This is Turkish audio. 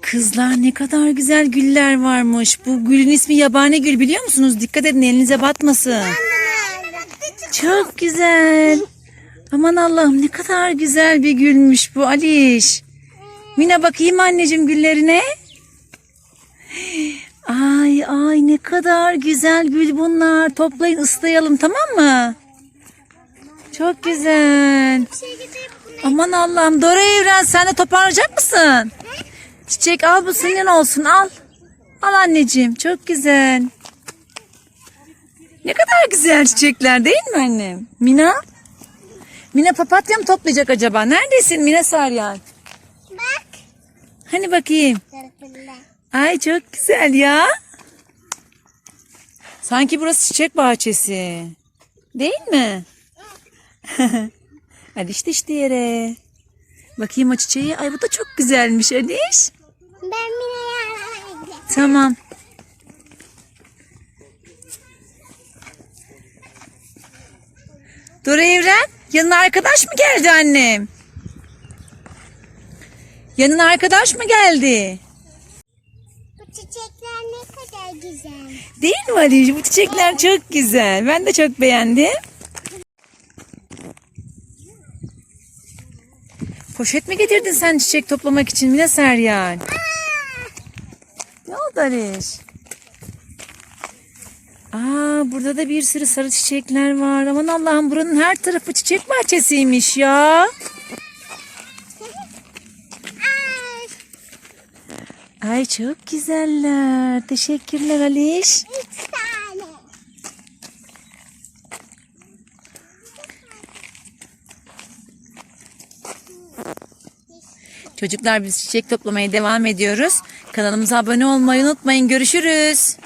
Kızlar ne kadar güzel güller varmış. Bu gülün ismi yabani gül biliyor musunuz? Dikkat edin elinize batmasın. Çok güzel. Aman Allah'ım ne kadar güzel bir gülmüş bu Aliş. Mina bakayım anneciğim güllerine. Ay ay ne kadar güzel gül bunlar. Toplayın ıslayalım tamam mı? Çok güzel. Aman Allah'ım Dora Evren sen de toparlayacak mısın? Çiçek al bu senin olsun al. Al anneciğim çok güzel. Ne kadar güzel çiçekler değil mi annem? Mina? Mina papatya mı toplayacak acaba? Neredesin Mina Saryan? Bak. Hani bakayım. Ay çok güzel ya. Sanki burası çiçek bahçesi. Değil mi? Hadi işte işte yere. Bakayım o çiçeği. Ay bu da çok güzelmiş Aliş. Tamam. Dora Evren, yanına arkadaş mı geldi annem? Yanına arkadaş mı geldi? Bu çiçekler ne kadar güzel. Değil mi Aliş? Bu çiçekler çok güzel. Ben de çok beğendim. Poşet mi getirdin sen çiçek toplamak için Mine Seryan? Ne oldu Aliş? Aa, burada da bir sürü sarı çiçekler var. Aman Allah'ım buranın her tarafı çiçek bahçesiymiş ya. Ay, Ay çok güzeller. Teşekkürler Aliş. Çocuklar biz çiçek toplamaya devam ediyoruz. Kanalımıza abone olmayı unutmayın. Görüşürüz.